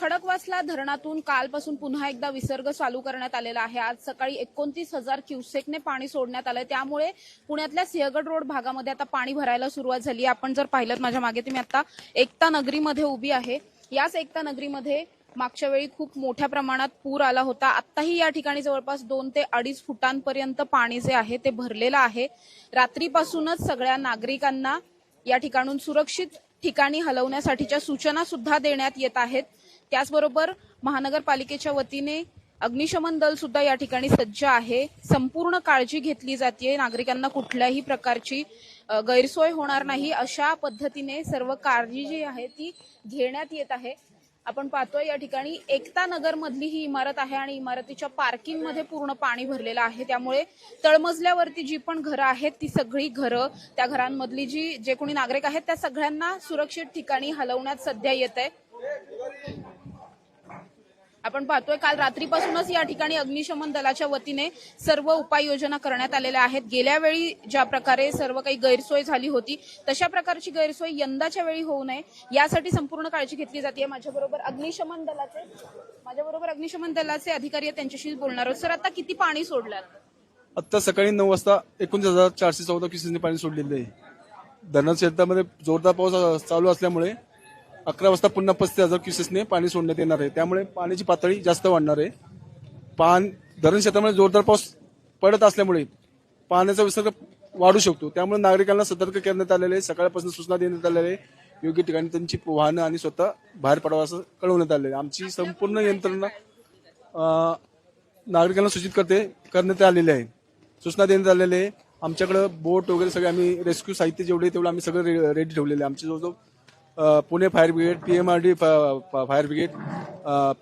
खडकवासला धरणातून कालपासून पुन्हा एकदा विसर्ग चालू करण्यात आलेला आहे. आज सकाळी एकोणतीस हजार क्युसेकने पाणी सोडण्यात आलंय. त्यामुळे पुण्यातल्या सिंहगड रोड भागामध्ये आता पाणी भरायला सुरुवात झाली आपण जर पाहिलं माझ्या मागे तुम्ही आता एकता नगरीमध्ये उभी आहे. याच एकता नगरीमध्ये मागच्या वेळी खूप मोठ्या प्रमाणात पूर आला होता. आत्ताही या ठिकाणी जवळपास दोन ते अडीच फुटांपर्यंत पाणी जे आहे ते भरलेलं आहे. रात्रीपासूनच सगळ्या नागरिकांना या ठिकाणून सुरक्षित ठिकाणी हलवण्यासाठीच्या सूचना सुद्धा देण्यात येत आहेत. त्याचबरोबर महानगरपालिकेच्या वतीने अग्निशमन दल सुद्धा या ठिकाणी सज्ज आहे. संपूर्ण काळजी घेतली जाते नागरिकांना कुठल्याही प्रकारची गैरसोय होणार नाही अशा पद्धतीने सर्व काळजी जी आहे ती घेण्यात येत आहे. आपण पाहतोय या ठिकाणी एकता नगर मधली ही इमारत आहे आणि इमारतीच्या पार्किंगमध्ये पूर्ण पाणी भरलेलं आहे. त्यामुळे तळमजल्यावरती जी पण घरं आहेत ती सगळी घरं त्या घरांमधली जी जे कोणी नागरिक आहेत त्या सगळ्यांना सुरक्षित ठिकाणी हलवण्यात सध्या येत आहे. आपण पाहतोय काल रात्रीपासूनच या ठिकाणी अग्निशमन दलाच्या वतीने सर्व उपाययोजना करण्यात आलेल्या आहेत. गेल्या वेळी ज्या प्रकारे सर्व काही गैरसोय झाली होती तशा प्रकारची गैरसोय यंदाच्या वेळी होऊ नये यासाठी संपूर्ण काळजी घेतली जाते. माझ्याबरोबर अग्निशमन दलाचे माझ्याबरोबर अग्निशमन दलाचे अधिकारी आहेत त्यांच्याशी बोलणार आहोत. सर आता किती पाणी सोडलं? आता सकाळी नऊ वाजता एकोणतीस हजार चारशे चौदा क्युसेसने पाणी सोडलेले आहे. धरण क्षेत्रामध्ये जोरदार पाऊस चालू असल्यामुळे अकरा वाजता पुन्हा पस्तीस हजार क्युसेसने पाणी सोडण्यात येणार आहे. त्यामुळे पाण्याची पातळी जास्त वाढणार आहे. पान धरण क्षेत्रामध्ये जोरदार पाऊस पडत असल्यामुळे पाण्याचा विसर्ग वाढू शकतो. त्यामुळे नागरिकांना सतर्क करण्यात आलेले आहे. सकाळपासून सूचना देण्यात आलेल्या आहे. योग्य ठिकाणी त्यांची वाहनं आणि स्वतः बाहेर पडावं असं कळवण्यात आलेलं आहे. आमची संपूर्ण यंत्रणा अं, नागरिकांना सूचित करते करण्यात आलेले आहे. सूचना देण्यात आलेली आहे. आमच्याकडं बोट वगैरे सगळे आम्ही रेस्क्यू साहित्य जेवढे आहे तेवढं आम्ही सगळं रे- रेडी ठेवलेले आहे. आमचे जवळजवळ Pune fire brigade PMRD fire brigade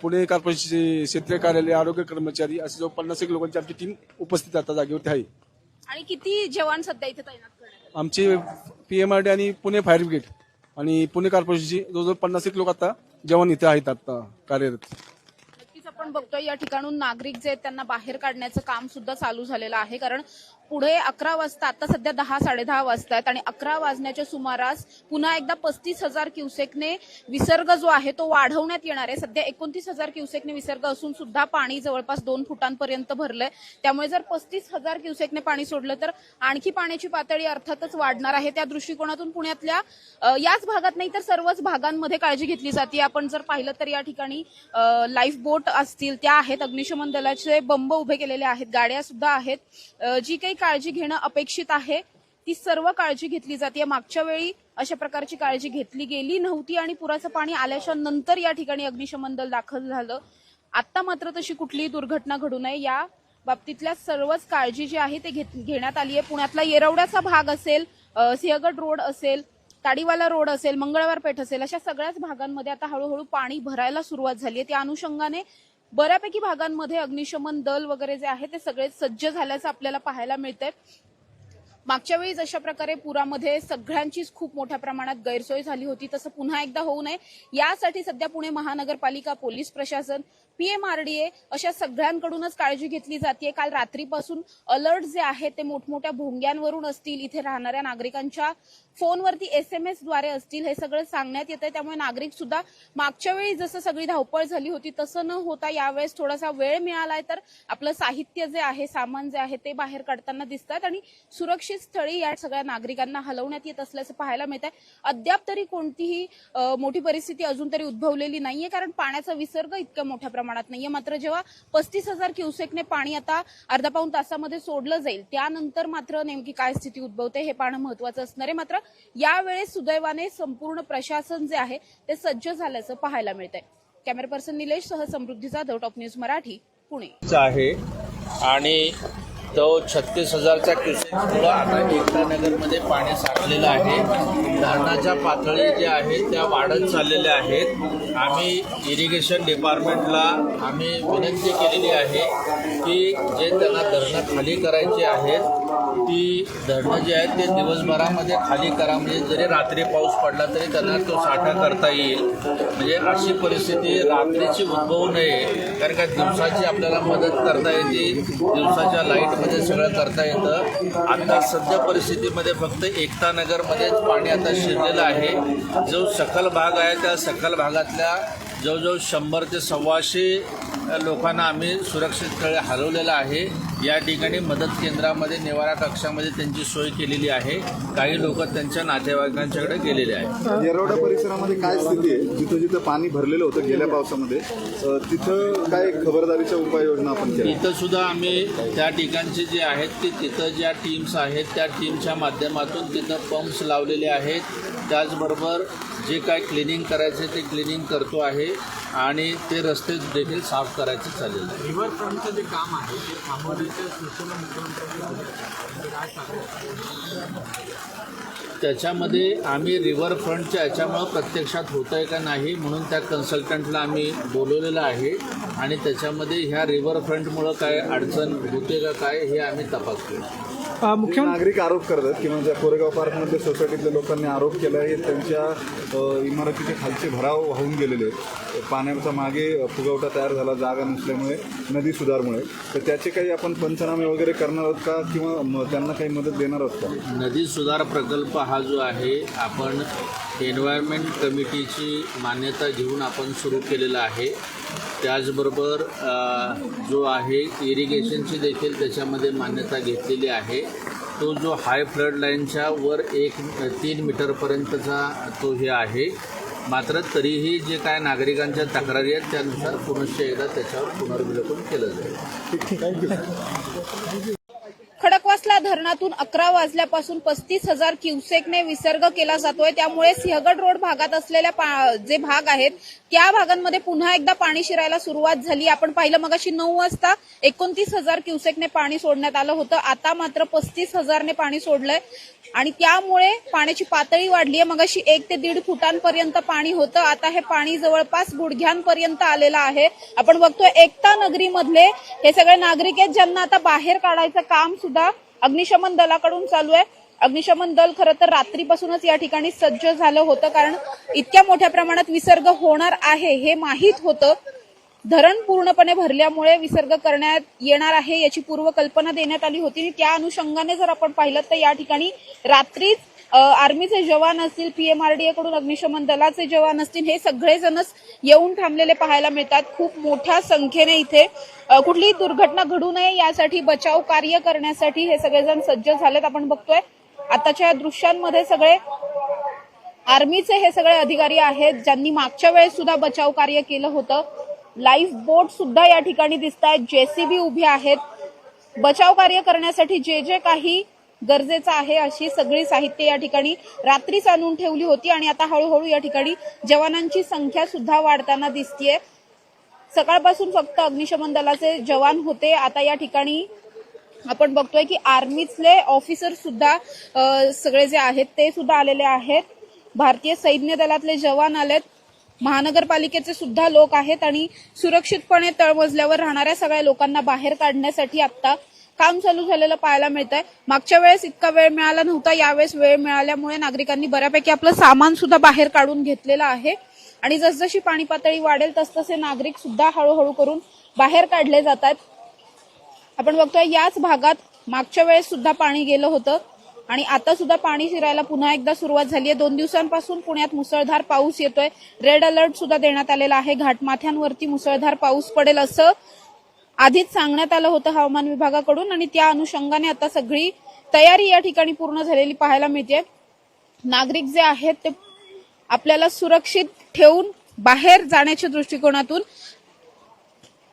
Pune कॉर्पोरेशनचे क्षेत्रीय कार्यालय आरोग्य कर्मचारी असे जवळ पन्नास एक लोकांची आमची टीम उपस्थित आता जागेवरती आहे आणि किती जवान सध्या इथे तैनात करण्यात आले? आमचे पीएमआरडी आणि पुणे फायर ब्रिगेड आणि पुणे कॉर्पोरेशनची जवळजवळ पन्नास एक लोक आता जवान इथे आहेत आता कार्यरत आपण बघतोय या ठिकाणून नागरिक जे आहेत त्यांना बाहेर काढण्याचं काम सुद्धा चालू झालेलं आहे. कारण पुढे अकरा वाजता आता सध्या दहा साडेदहा वाजता आहेत आणि अकरा वाजण्याच्या सुमारास पुन्हा एकदा पस्तीस हजार क्युसेकने विसर्ग जो आहे तो वाढवण्यात येणार आहे. सध्या एकोणतीस हजार क्युसेकने विसर्ग असून सुद्धा पाणी जवळपास दोन फुटांपर्यंत भरलंय. त्यामुळे जर पस्तीस हजार क्युसेकने पाणी सोडलं तर आणखी पाण्याची पातळी अर्थातच वाढणार आहे. त्या दृष्टिकोनातून पुण्यातल्या याच भागात नाही तर सर्वच भागांमध्ये काळजी घेतली जाते. आपण जर पाहिलं तर या ठिकाणी लाईफ बोट असतील त्या आहेत. अग्निशमन दलाचे बंब उभे केलेले आहेत. गाड्या सुद्धा आहेत. जी काही काळजी घेणं अपेक्षित आहे ती सर्व काळजी घेतली जाते. मागच्या वेळी अशा प्रकारची काळजी घेतली गेली नव्हती आणि पुराचं पाणी आल्याच्यानंतर या ठिकाणी अग्निशमन दल दाखल झालं. आता मात्र तशी कुठलीही दुर्घटना घडू नये. या बाबतीतल्या सर्वच काळजी जी आहे ते घेत- घेण्यात आली आहे. पुण्यातला येरवड्याचा भाग असेल सिंहगड रोड असेल ताडीवाला रोड असेल मंगळवार पेठ असेल अशा सगळ्याच भागांमध्ये आता हळूहळू पाणी भरायला सुरुवात झाली आहे. त्या अनुषंगाने बऱ्यापैकी भागांमध्ये अग्निशमन दल वगैरे जे आहे ते सगळे सज्ज झाल्याचं आपल्याला पाहायला मिळतंय. मागच्या वेळी जशा प्रकारे पुरामध्ये सगळ्यांचीच खूप मोठ्या प्रमाणात गैरसोय झाली होती. तसं पुन्हा एकदा होऊ नये. यासाठी सध्या पुणे महानगरपालिका पोलीस प्रशासन पीएमआरडीए अशा सगळ्यांकडूनच काळजी घेतली जाते काल रात्रीपासून अलर्ट जे आहेत ते मोठमोठ्या भोंग्यांवरून असतील इथे राहणाऱ्या नागरिकांच्या फोनवरती एस एम एसद्वारे असतील हे सगळं सांगण्यात येत आहे त्यामुळे नागरिक सुद्धा मागच्या वेळी जसं सगळी धावपळ झाली होती तसं न होता यावेळेस थोडासा वेळ मिळालाय. तर आपलं साहित्य जे आहे सामान जे आहे ते बाहेर काढताना दिसतात आणि सुरक्षित स्थळी या सगळ्या नागरिकांना हलवण्यात येत असल्याचं पाहायला मिळत आहे अद्याप तरी कोणतीही मोठी परिस्थिती अजून तरी उद्भवलेली नाहीये कारण पाण्याचा विसर्ग इतक्या मोठ्या प्रमाणात नाहीये. मात्र जेव्हा पस्तीस हजार क्युसेकने पाणी आता अर्धा पाऊन तासामध्ये सोडलं जाईल त्यानंतर मात्र नेमकी काय स्थिती उद्भवते हे पाहणं महत्वाचं असणार आहे. मात्र यावेळेस सुदैवाने संपूर्ण प्रशासन जे आहे ते सज्ज झाल्याचं पाहायला मिळत आहे कॅमेरा पर्सन निलेश सह समृद्धी जाधव टॉप न्यूज मराठी पुणे. आहे आणि तो छत्तीस हजारच्या क्युसेकमुळं आता एकतानगरमध्ये पाणी साठलेलं आहे. धरणाच्या पातळी ज्या आहेत त्या वाढत चाललेल्या आहेत. आम्ही इरिगेशन डिपार्टमेंटला आम्ही विनंती केलेली आहे की जे त्यांना धरणं खाली करायची आहेत ती धरणं जी आहेत ते दिवसभरामध्ये खाली करा. म्हणजे जरी रात्री पाऊस पडला तरी त्यांना तो साठा करता येईल. म्हणजे अशी परिस्थिती रात्रीची उद्भवू नये कारण का दिवसाची आपल्याला मदत करता येते. दिवसाच्या लाईटमध्ये सगळं करता येतं. आता सध्या परिस्थितीमध्ये फक्त एकता नगरमध्येच पाणी आता शिरलेलं आहे. जो सखल भाग आहे त्या सखल भागातल्या जवळजवळ शंभर ते सव्वाशे लोकांना आम्ही सुरक्षित स्थळी हलवलेलं आहे. या ठिकाणी मदत केंद्रामध्ये निवारा कक्षामध्ये त्यांची सोय केलेली आहे. काही लोक त्यांच्या नातेवाईकांच्याकडे गेलेले आहेत. येरवडा परिसरामध्ये काय स्थिती आहे? जिथं जिथं पाणी भरलेलं होतं गेल्या पावसामध्ये तिथं काय खबरदारीच्या उपाययोजना आपण इथं सुद्धा आम्ही त्या ठिकाणचे जे आहेत की तिथं ज्या टीम्स आहेत त्या टीमच्या माध्यमातून तिथं पंप्स लावलेले आहेत. त्याचबरोबर जे काय क्लिनिंग करायचे ते क्लिनिंग करतो आहे आणि ते रस्ते देखील साफ करायचे चाललेलं आहे रिव्हरफ्रंटचं जे काम आहे ते थांबवण्याच्या सूचना मुख्यमंत्र्यांनी त्याच्यामध्ये आम्ही रिव्हरफ्रंटच्या याच्यामुळं प्रत्यक्षात होतं आहे का नाही म्हणून त्या कन्सल्टंटला आम्ही बोलवलेलं आहे आणि त्याच्यामध्ये ह्या रिव्हरफ्रंटमुळं काय अडचण होते का काय हे आम्ही तपासतो जे नागरिक आरोप करतात किंवा ज्या कोरेगाव पार्कमध्ये सोसायटीतल्या लोकांनी आरोप केला आहे त्यांच्या इमारतीचे खालचे भराव वाहून गेलेले आहेत. पाण्याचा मागे फुगवटा तयार झाला जागा नसल्यामुळे नदी सुधारमुळे. तर त्याचे काही आपण पंचनामे वगैरे करणार आहोत का किंवा त्यांना काही मदत देणार आहोत का? नदी सुधार प्रकल्प हा जो आहे आपण एन्व्हायरमेंट कमिटीची मान्यता घेऊन आपण सुरू केलेला आहे. त्याचबरोबर जो आहे इरिगेशनची देखील त्याच्यामध्ये मान्यता घेतलेली आहे. तो जो हाय फ्लड लाईनच्या वर एक तीन मीटरपर्यंतचा तो हे आहे. मात्र तरीही जे काय नागरिकांच्या तक्रारी आहेत त्यानुसार पुनश्च एकदा त्याच्यावर पुनर्विलोकन केलं जाईल. खडकवासला धरणातून अकरा वाजल्यापासून पस्तीस हजार क्युसेकने विसर्ग केला जातोय. त्यामुळे सिंहगड रोड भागात असलेल्या जे भाग आहेत त्या भागांमध्ये पुन्हा एकदा पाणी शिरायला सुरुवात झाली. आपण पाहिलं मगाशी नऊ वाजता एकोणतीस हजार क्युसेकने पाणी सोडण्यात आलं होतं. आता मात्र पस्तीस हजारने पाणी सोडलंय. आणि त्यामुळे पाण्याची पातळी वाढली आहे मगाशी एक ते दीड फुटांपर्यंत पाणी होतं. आता हे पाणी जवळपास गुडघ्यांपर्यंत आलेलं आहे. आपण बघतोय एकता नगरीमधले हे सगळे नागरिक आहेत ज्यांना आता बाहेर काढायचं काम सुद्धा अग्निशमन दलाकडून चालू आहे. अग्निशमन दल खरं तर रात्रीपासूनच या ठिकाणी सज्ज झालं होतं कारण इतक्या मोठ्या प्रमाणात विसर्ग होणार आहे हे माहीत होतं. धरण पूर्णपणे भरल्यामुळे विसर्ग करण्यात येणार आहे याची पूर्वकल्पना देण्यात आली होती. आणि त्या अनुषंगाने जर आपण पाहिलं तर या ठिकाणी रात्रीच आर्मीचे जवान असतील पीएमआरडीए कडून अग्निशमन दलाचे जवान असतील हे सगळेजणच येऊन थांबलेले पाहायला मिळतात. खूप मोठ्या संख्येने इथे कुठलीही दुर्घटना घडू नये यासाठी बचाव कार्य करण्यासाठी हे सगळेजण सज्ज झालेत आपण बघतोय. आताच्या दृश्यांमध्ये सगळे आर्मीचे हे सगळे अधिकारी आहेत ज्यांनी मागच्या वेळेस सुद्धा बचाव कार्य केलं होतं. लाईफ बोट सुद्धा या ठिकाणी दिसत आहेत जेसीबी उभे आहेत. बचाव कार्य करण्यासाठी जे जे काही गरजेचं आहे अशी सगळी साहित्य या ठिकाणी रात्रीच आणून ठेवली होती आणि आता हळूहळू या ठिकाणी जवानांची संख्या सुद्धा वाढताना दिसतीये. सकाळपासून फक्त अग्निशमन दलाचे जवान होते. आता या ठिकाणी आपण बघतोय की आर्मीतले ऑफिसर सुद्धा सगळे जे आहेत ते सुद्धा आलेले आहेत. भारतीय सैन्य दलातले जवान आलेत. महानगरपालिकेचे सुद्धा लोक आहेत आणि सुरक्षितपणे तळमजल्यावर राहणाऱ्या सगळ्या लोकांना बाहेर काढण्यासाठी आता काम चालू झालेलं पाहायला मिळत आहे मागच्या वेळेस इतका वेळ मिळाला नव्हता यावेळेस वेळ मिळाल्यामुळे नागरिकांनी बऱ्यापैकी आपलं सामान सुद्धा बाहेर काढून घेतलेलं आहे. आणि जसजशी पाणी पातळी वाढेल तसतसे नागरिक सुद्धा हळूहळू करून बाहेर काढले जातात आपण बघतोय याच भागात मागच्या वेळेस सुद्धा पाणी गेलं होतं आणि आता सुद्धा पाणी शिरायला पुन्हा एकदा सुरुवात झाली आहे दोन दिवसांपासून पुण्यात मुसळधार पाऊस येतोय. रेड अलर्ट सुद्धा देण्यात आलेला आहे. घाटमाथ्यांवरती मुसळधार पाऊस पडेल असं आधीच सांगण्यात आलं होतं हवामान विभागाकडून आणि त्या अनुषंगाने आता सगळी तयारी या ठिकाणी पूर्ण झालेली पाहायला मिळते नागरिक जे आहेत ते आपल्याला सुरक्षित ठेवून बाहेर जाण्याच्या दृष्टिकोनातून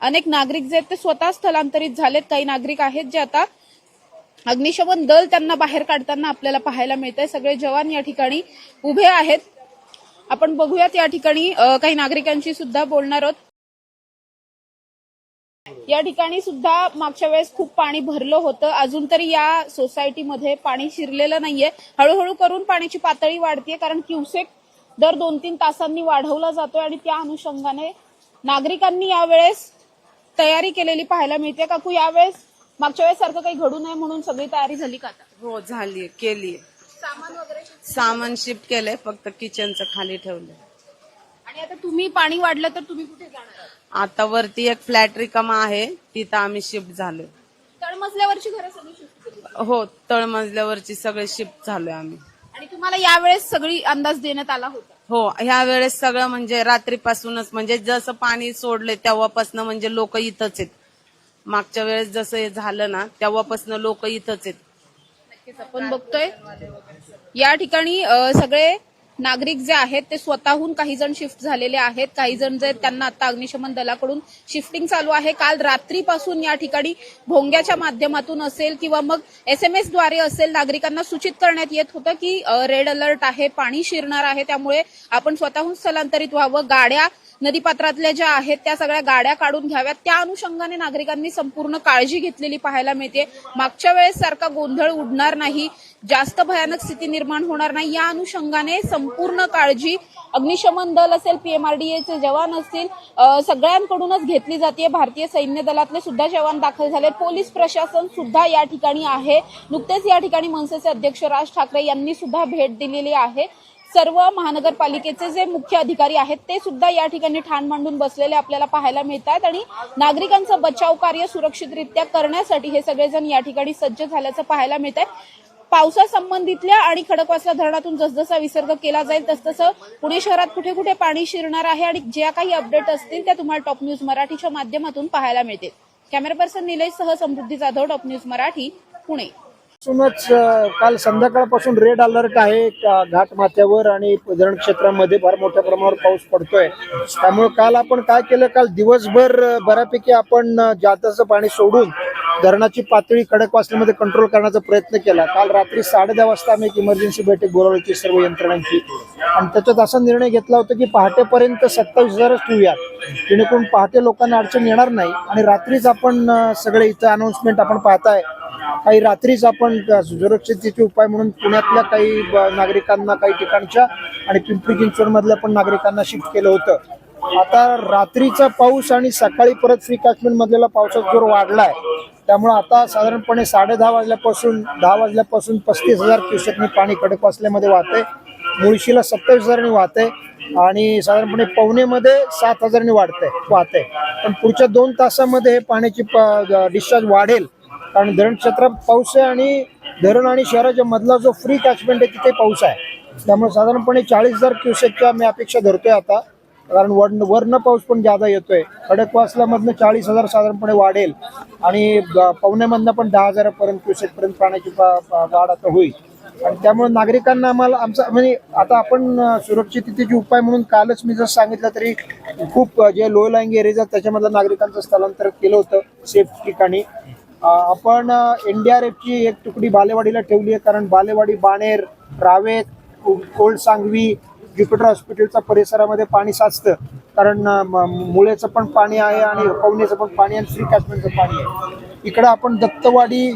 अनेक नागरिक जे आहेत ते स्वतः स्थलांतरित झालेत. काही नागरिक आहेत जे आता अग्निशमन दल त्यांना बाहेर काढताना आपल्याला पाहायला मिळत आहे सगळे जवान या ठिकाणी उभे आहेत. आपण बघूयात या ठिकाणी काही नागरिकांशी सुद्धा बोलणार आहोत. या ठिकाणी सुद्धा मागच्या वेळेस खूप पाणी भरलं होतं. अजून तरी या सोसायटीमध्ये पाणी शिरलेलं नाहीये. हळूहळू करून पाण्याची पातळी वाढतीये कारण क्युसेक दर दोन तीन तासांनी वाढवला जातोय आणि त्या अनुषंगाने नागरिकांनी यावेळेस तयारी केलेली पाहायला मिळते. काकू यावेळेस मागच्या वेळेस सारखं काही घडू नये म्हणून सगळी तयारी झाली का आता? हो झाली केली सामान वगैरे सामान शिफ्ट केलंय फक्त किचनचं खाली ठेवलंय. आणि आता तुम्ही पाणी वाढलं तर तुम्ही कुठे जाणार? आता वरती एक फ्लॅट रिकामा आहे तिथं आम्ही शिफ्ट झालोय. तळमजल्यावरची घरं सगळी शिफ्ट केली हो तळमजल्यावरची सगळे शिफ्ट झालोय आम्ही. आणि तुम्हाला यावेळेस सगळी अंदाज देण्यात आला होता? हो ह्या वेळेस सगळं म्हणजे रात्रीपासूनच म्हणजे जसं पाणी सोडले तेव्हापासून म्हणजे लोक इथंच आहेत. मागच्या वेळेस जसं हे झालं ना तेव्हापासून लोक इथंच आहेत. आपण बघतोय. या ठिकाणी अ, सगळे नागरिक जे आहेत ते स्वतःहून काही जण शिफ्ट झालेले आहेत. काही जण जे त्यांना आता अग्निशमन दलाकडून शिफ्टिंग चालू आहे. काल रात्रीपासून या ठिकाणी भोंग्याच्या माध्यमातून असेल किंवा मग एसएमएसद्वारे असेल नागरिकांना सूचित करण्यात येत होतं की रेड अलर्ट आहे पाणी शिरणार आहे. त्यामुळे आपण स्वतःहून स्थलांतरित व्हावं. गाड्या नदीपात्रातल्या ज्या आहेत त्या सगळ्या गाड्या काढून घ्याव्यात. त्या अनुषंगाने नागरिकांनी संपूर्ण काळजी घेतलेली पाहायला मिळते. मागच्या वेळेस सारखा गोंधळ उडणार नाही जास्त भयानक स्थिती निर्माण होणार नाही. या अनुषंगाने संपूर्ण काळजी अग्निशमन दल असेल पीएमआरडीएचे जवान असतील सगळ्यांकडूनच घेतली जाते. भारतीय सैन्य दलातले सुद्धा जवान दाखल झाले. पोलीस प्रशासन सुद्धा या ठिकाणी आहे. नुकतेच या ठिकाणी मनसेचे अध्यक्ष राज ठाकरे यांनी सुद्धा भेट दिलेली आहे. सर्व महानगरपालिकेचे जे मुख्य अधिकारी आहेत ते सुद्धा या ठिकाणी ठाण मांडून बसलेले आपल्याला पाहायला मिळतात आणि नागरिकांचं बचाव कार्य सुरक्षितरित्या करण्यासाठी हे सगळेजण या ठिकाणी सज्ज झाल्याचं पाहायला मिळत आहे पावसासंबंधितल्या आणि खडकवासला धरणातून जसजसा विसर्ग केला जाईल तसतसं पुणे शहरात कुठे कुठे पाणी शिरणार आहे आणि ज्या काही अपडेट असतील त्या तुम्हाला टॉप न्यूज मराठीच्या माध्यमातून पाहायला मिळतील. कॅमेरा पर्सन निलेश सह समृद्धी जाधव टॉप न्यूज मराठी पुणे. पासूनच काल संध्याकाळपासून रेड अलर्ट आहे. घाट माथ्यावर आणि धरण क्षेत्रामध्ये फार मोठ्या प्रमाणावर पाऊस पडतोय. त्यामुळे काल आपण काय केलं? काल दिवसभर बऱ्यापैकी आपण अ, जाताचं पाणी सोडून धरणाची पातळी खडकवासल्यामध्ये कंट्रोल करण्याचा प्रयत्न केला. काल रात्री साडे दहा वाजता आम्ही एक इमर्जन्सी बैठक बोलावली सर्व यंत्रणांची. आणि त्याच्यात असा निर्णय घेतला होता की पहाटेपर्यंत सत्तावीस हजारच ठेवूयात जेणेकरून पहाटे लोकांना अडचण येणार नाही. आणि रात्रीच आपण सगळे इथं अनाऊन्समेंट आपण पाहताय. काही रात्रीच आपण सुरक्षिततेचे उपाय म्हणून पुण्यातल्या काही नागरिकांना काही ठिकाणच्या आणि पिंपरी चिंचवडमधल्या पण नागरिकांना शिफ्ट केलं होतं. आता रात्रीचा पाऊस आणि सकाळी परत फ्री काश्मीर मधलेला पावसाचा जोर वाढलाय. त्यामुळे आता साधारणपणे साडे दहा वाजल्यापासून दहा वाजल्यापासून पस्तीस हजार क्युसेकनी पाणी खडकवासल्यामध्ये वाहते मुळशीला सत्तावीस हजारांनी वाहते आणि साधारणपणे पवनेमध्ये सात हजारांनी वाढते वाहते पण पुढच्या दोन तासामध्ये हे पाण्याची डिस्चार्ज वाढेल. कारण धरण क्षेत्रात पाऊस आहे आणि धरण आणि शहराच्या मधला जो फ्री कॅचमेंट आहे तिथे पाऊस आहे. त्यामुळे साधारणपणे चाळीस हजार क्युसेकच्या मी अपेक्षा धरतोय आता. कारण वर वरनं पाऊस पण जादा येतोय. खडकवासल्यामधनं चाळीस हजार साधारणपणे वाढेल. आणि ब- पवनेमधनं पण दहा हजारापर्यंत क्युसेकपर्यंत पाण्याची वाढ आता होईल. आणि त्यामुळे नागरिकांना आम्हाला आमचा म्हणजे आता आपण अ, सुरक्षिततेचे उपाय म्हणून कालच मी जर सांगितलं तरी खूप जे लो लाईंग एरियाज आहेत त्याच्यामधलं नागरिकांचं स्थलांतर केलं होतं सेफ ठिकाणी. अ, आपण एनडीआरएफची एक तुकडी बालेवाडीला ठेवली आहे कारण बालेवाडी बाणेर रावेत कोल्ड सांगवी ज्युपिटर हॉस्पिटलच्या परिसरामध्ये पाणी साचतं. कारण म- मुळेचं पण पाणी आहे आणि पवनेचं पण पाणी आणि फ्री कॅशमेंटचं पाणी आहे. इकडं आपण दत्तवाडी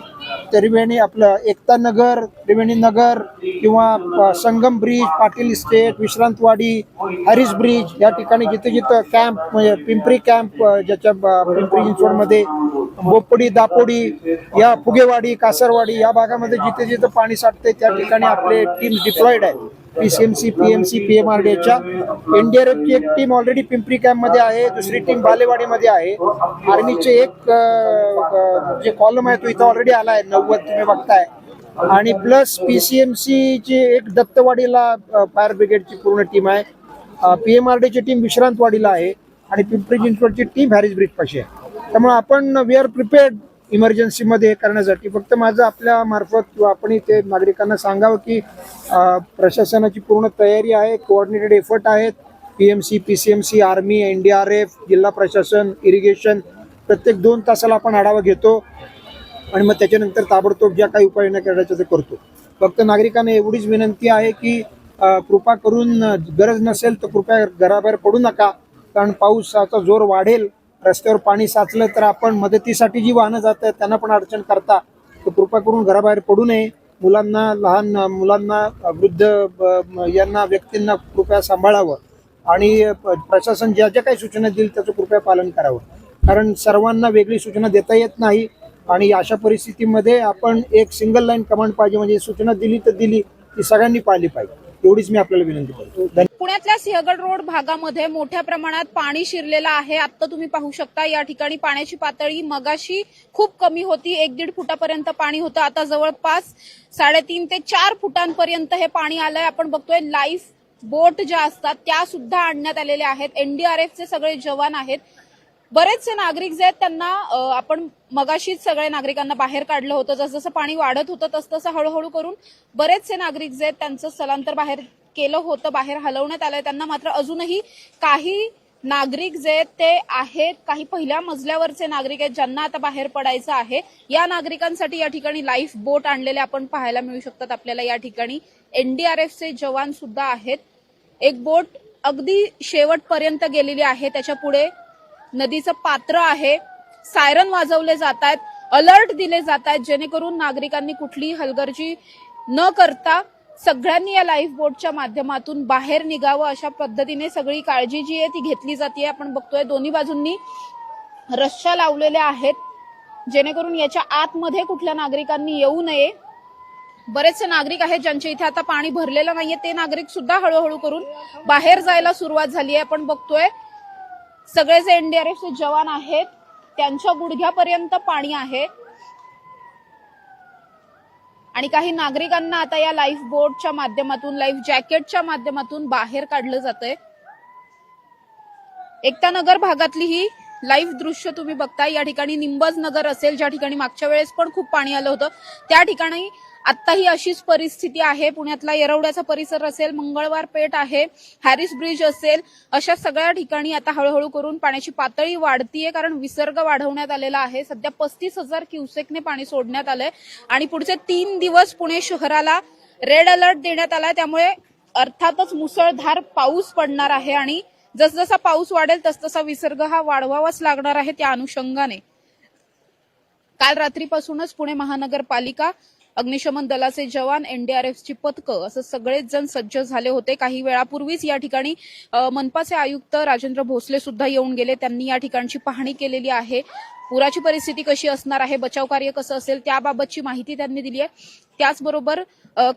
त्रिवेणी आपलं एकता नगर त्रिवेणी नगर किंवा Sangam bridge Patil estate Vishrantwadi Harris bridge या ठिकाणी जिथे जिथं कॅम्प म्हणजे पिंपरी कॅम्प ज्याच्या पिंपरी चिंचवडमध्ये बोपडी दापोडी या फुगेवाडी कासरवाडी या भागामध्ये जिथे जिथं पाणी साठते त्या ठिकाणी आपले टीम डिप्लॉईड आहेत. पीसीएमसी पीएमसी आर एनडीआरएफची एक टीम ऑलरेडी पिंपरी कॅम्पमध्ये आहे. दुसरी टीम बालेवाडीमध्ये आहे. आर्मीचे एक जे कॉलम आहे तो इथं ऑलरेडी आला आहे. नव्वद तुम्ही बघताय. आणि प्लस पीसीएमसी ची एक दत्तवाडीला फायर ब्रिगेडची पूर्ण टीम आहे. पीएमआरडीची टीम विश्रांतवाडीला आहे. आणि पिंपरी चिंचवडची टीम हॅरिस ब्रिज पाशी आहे. त्यामुळे आपण वी आर प्रिपेअर्ड इमर्जन्सीमध्ये हे करण्यासाठी. फक्त माझं आपल्या मार्फत किंवा आपण इथे नागरिकांना सांगावं की प्रशासनाची पूर्ण तयारी आहे कोऑर्डिनेटेड एफर्ट आहेत. P M C P C M C army N D R F जिल्हा प्रशासन इरिगेशन प्रत्येक दोन तासाला आपण आढावा घेतो आणि मग त्याच्यानंतर ताबडतोब ज्या काही उपाययोजना करायच्या ते करतो. फक्त नागरिकांना एवढीच विनंती आहे की कृपा करून गरज नसेल तर कृपया घराबाहेर पडू नका. कारण पाऊसाचा जोर वाढेल. रस्त्यावर पाणी साचलं तर आपण मदतीसाठी जी वाहनं जात आहेत त्यांना पण अडचण करता. तर कृपा करून घराबाहेर पडू नये. मुलांना लहान मुलांना वृद्ध यांना व्यक्तींना कृपया सांभाळावं. आणि प्रशासन ज्या ज्या काही सूचना देईल त्याचं कृपया पालन करावं. कारण सर्वांना वेगळी सूचना देता येत नाही. आणि अशा परिस्थितीमध्ये आपण एक सिंगल लाईन कमांड पाहिजे. म्हणजे सूचना दिली तर दिली ती सगळ्यांनी पाळली पाहिजे. एवढीच मी आपल्याला विनंती करतो. पुण्यातल्या सिंहगड रोड भागामध्ये मोठ्या प्रमाणात पाणी शिरलेलं आहे. आता तुम्ही पाहू शकता या ठिकाणी पाण्याची पातळी मगाशी खूप कमी होती. एक दीड फुटापर्यंत पाणी होतं. आता जवळपास साडेतीन ते चार फुटांपर्यंत हे पाणी आलंय. आपण बघतोय लाईफ बोट ज्या असतात त्या सुद्धा आणण्यात आलेल्या आहेत. एनडीआरएफचे सगळे जवान आहेत. बरेचसे नागरिक जे आहेत त्यांना आपण मगाशीच सगळे नागरिकांना बाहेर काढलं होतं जसजसं पाणी वाढत होतं तसतसं हळूहळू करून बरेचसे नागरिक जे आहेत त्यांचं स्थलांतर बाहेर केलं होतं बाहेर हलवण्यात आलंय. त्यांना मात्र अजूनही काही नागरिक जे आहेत ते आहेत काही पहिल्या मजल्यावरचे नागरिक आहेत ज्यांना आता बाहेर पडायचं आहे. या नागरिकांसाठी या ठिकाणी लाईफ बोट आणलेले आपण पाहायला मिळू शकतात. आपल्याला या ठिकाणी एनडीआरएफचे जवान सुद्धा आहेत. एक बोट अगदी शेवटपर्यंत गेलेली आहे. त्याच्या पुढे नदीचं पात्र आहे. सायरन वाजवले जात आहेत अलर्ट दिले जात आहेत जेणेकरून नागरिकांनी कुठलीही हलगर्जी न करता सगळ्यांनी या लाईफ बोटच्या माध्यमातून बाहेर निघावं अशा पद्धतीने सगळी काळजी जी आहे ती घेतली जाते आपण बघतोय दोन्ही बाजूंनी रश्या लावलेल्या आहेत. जेणेकरून याच्या आतमध्ये कुठल्या नागरिकांनी येऊ नये. बरेचसे नागरिक आहेत ज्यांच्या इथे आता पाणी भरलेलं नाहीये. ते नागरिक सुद्धा हळूहळू करून बाहेर जायला सुरुवात झाली आहे आपण बघतोय सगळे जे एनडीआरएफचे जवान आहेत. त्यांच्या गुडघ्यापर्यंत पाणी आहे. आणि काही नागरिकांना आता या लाईफ बोटच्या माध्यमातून लाईफ जॅकेटच्या माध्यमातून बाहेर काढलं जातंय. एकता नगर भागातली ही लाईव्ह दृश्य तुम्ही बघताय. या ठिकाणी निंबज नगर असेल ज्या ठिकाणी मागच्या वेळेस पण खूप पाणी आलं होतं. त्या ठिकाणी आत्ताही अशीच परिस्थिती आहे. पुण्यातला येरवड्याचा परिसर असेल मंगळवार पेठ आहे हॅरिस ब्रिज असेल अशा सगळ्या ठिकाणी आता हळूहळू करून पाण्याची पातळी वाढतीये कारण विसर्ग वाढवण्यात आलेला आहे. सध्या पस्तीस हजार क्युसेकने पाणी सोडण्यात आलंय. आणि पुढचे तीन दिवस पुणे शहराला रेड अलर्ट देण्यात आलाय. त्यामुळे अर्थातच मुसळधार पाऊस पडणार आहे आणि जसजसा पाऊस वाढेल तसतसा विसर्ग हा वाढवावाच लागणार आहे त्या अनुषंगाने. काल रात्रीपासूनच पुणे महानगरपालिका अग्निशमन दलाचे जवान एनडीआरएफची पथकं असं सगळेच जण सज्ज झाले होते. काही वेळापूर्वीच या ठिकाणी मनपाचे आयुक्त राजेंद्र भोसले सुद्धा येऊन गेले. त्यांनी या ठिकाणची पाहणी केलेली आहे. पुराची परिस्थिती कशी असणार आहे बचाव कार्य कसं असेल त्याबाबतची माहिती त्यांनी दिली आहे. त्याचबरोबर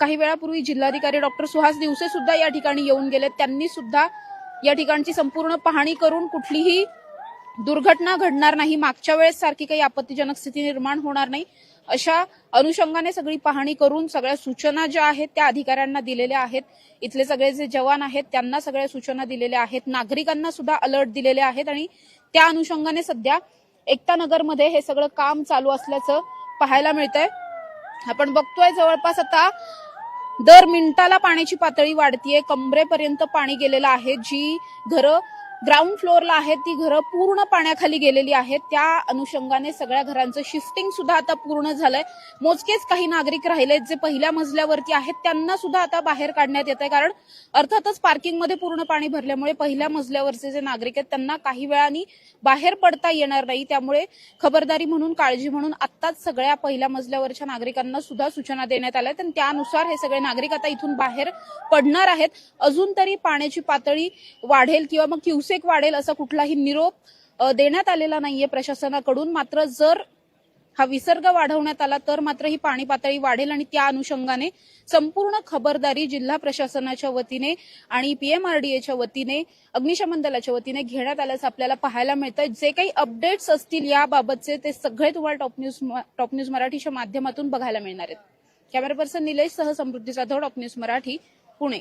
काही वेळापूर्वी जिल्हाधिकारी डॉक्टर सुहास दिवसे सुद्धा या ठिकाणी येऊन गेले. त्यांनी सुद्धा या ठिकाणची संपूर्ण पाहणी करून कुठलीही दुर्घटना घडणार नाही. मागच्या वेळेस सारखी काही आपत्तीजनक स्थिती निर्माण होणार नाही. अशा अनुषंगाने सगळी पाहणी करून सगळ्या सूचना ज्या आहेत त्या अधिकाऱ्यांना दिलेल्या आहेत. इथले सगळे जे जवान आहेत त्यांना सगळ्या सूचना दिलेल्या आहेत. नागरिकांना सुद्धा अलर्ट दिलेले आहेत आणि त्या अनुषंगाने सध्या एकता नगरमध्ये हे सगळं काम चालू असल्याचं पाहायला मिळतंय. आपण बघतोय जवळपास आता दर मिनिटाला पाण्याची पातळी वाढतीये. कमरेपर्यंत पाणी गेलेलं आहे. जी घरं ग्राउंड फ्लोअरला आहेत ती घरं पूर्ण पाण्याखाली गेलेली आहेत. त्या अनुषंगाने सगळ्या घरांचं शिफ्टिंग सुद्धा आता पूर्ण झालंय. मोजकेच काही नागरिक राहिलेत जे पहिल्या मजल्यावरती आहेत त्यांना सुद्धा आता बाहेर काढण्यात येत आहे कारण अर्थातच पार्किंगमध्ये पूर्ण पाणी भरल्यामुळे पहिल्या मजल्यावरचे जे नागरिक आहेत त्यांना काही वेळानी बाहेर पडता येणार नाही. त्यामुळे खबरदारी म्हणून काळजी म्हणून आत्ताच सगळ्या पहिल्या मजल्यावरच्या नागरिकांना सुद्धा सूचना देण्यात आल्या आणि त्यानुसार हे सगळे नागरिक आता इथून बाहेर पडणार आहेत. अजून तरी पाण्याची पातळी वाढेल किंवा मग क्युसेक वाढेल असा कुठलाही निरोप देण्यात आलेला नाहीये प्रशासनाकडून. मात्र जर हा विसर्ग वाढवण्यात आला तर मात्र ही पाणी पातळी वाढेल आणि त्या अनुषंगाने संपूर्ण खबरदारी जिल्हा प्रशासनाच्या वतीने आणि पीएमआरडीएच्या वतीने अग्निशमन दलाच्या वतीने घेण्यात आल्याचं आपल्याला पाहायला मिळतंय. जे काही अपडेट्स असतील याबाबतचे ते सगळे तुम्हाला टॉप न्यूज टॉप न्यूज मराठीच्या माध्यमातून बघायला मिळणार आहेत. कॅमेरा पर्सन निलेश सह समृद्धी जाधव टॉप न्यूज मराठी पुणे.